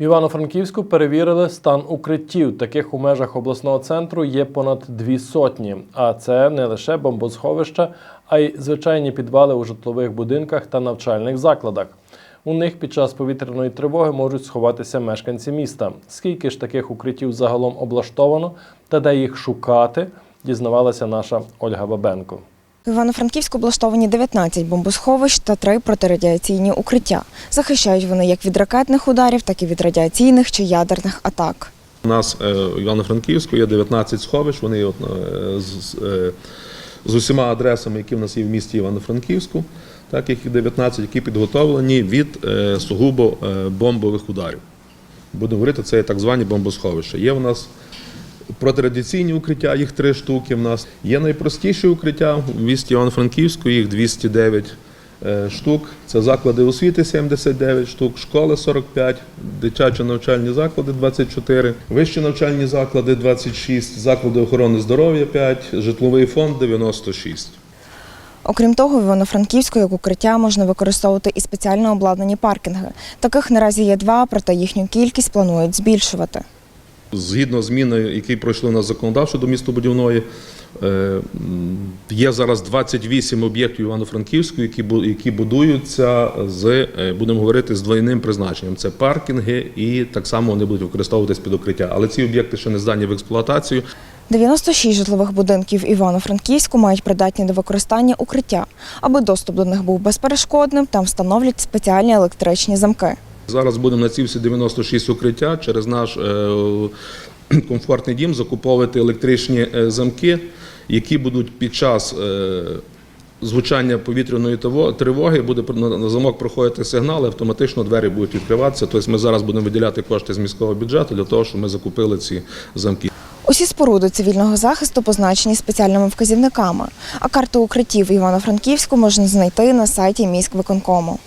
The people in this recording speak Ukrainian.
В Івано-Франківську перевірили стан укриттів. Таких у межах обласного центру є понад дві сотні. А це не лише бомбосховища, а й звичайні підвали у житлових будинках та навчальних закладах. У них під час повітряної тривоги можуть сховатися мешканці міста. Скільки ж таких укриттів загалом облаштовано та де їх шукати, дізнавалася наша Ольга Бабенко. В Івано-Франківську облаштовані 19 бомбосховищ та 3 протирадіаційні укриття. Захищають вони як від ракетних ударів, так і від радіаційних чи ядерних атак. У нас е, в Івано-Франківську є 19 сховищ. Вони от, е, з, е, з усіма адресами, які в нас є в місті Івано-Франківську, так їх 19, які підготовлені від сугубо бомбових ударів. Будемо говорити, це так звані бомбосховища. Є в нас протирадіаційні укриття, їх три штуки в нас. Є найпростіші укриття в місті Івано-Франківську, їх 209 е, штук. Це заклади освіти 79 штук, школи 45, дитячі навчальні заклади 24, вищі навчальні заклади 26, заклади охорони здоров'я 5, житловий фонд 96. Окрім того, в Івано-Франківську як укриття можна використовувати і спеціально обладнані паркінги. Таких наразі є два, проте їхню кількість планують збільшувати. Згідно зміни, які пройшли на законодавчо до містобудівної, е, є зараз 28 об'єктів Івано-Франківську, які бу- будуються з е, будемо говорити з двойним призначенням. Це паркінги, і так само вони будуть використовуватись під укриття. Але ці об'єкти ще не здані в експлуатацію. 96 житлових будинків Івано-Франківську мають придатні до використання укриття. Аби доступ до них був безперешкодним, там встановлять спеціальні електричні замки. Зараз будемо на ці всі 96 укриття через наш е, комфортний дім закуповувати електричні е, замки, які будуть під час е, звучання повітряної тривоги, буде на замок проходити сигнал, автоматично двері будуть відкриватися. Тобто ми зараз будемо виділяти кошти з міського бюджету для того, щоб ми закупили ці замки. Усі споруди цивільного захисту позначені спеціальними вказівниками, а карту укриттів Івано-Франківську можна знайти на сайті міськвиконкому.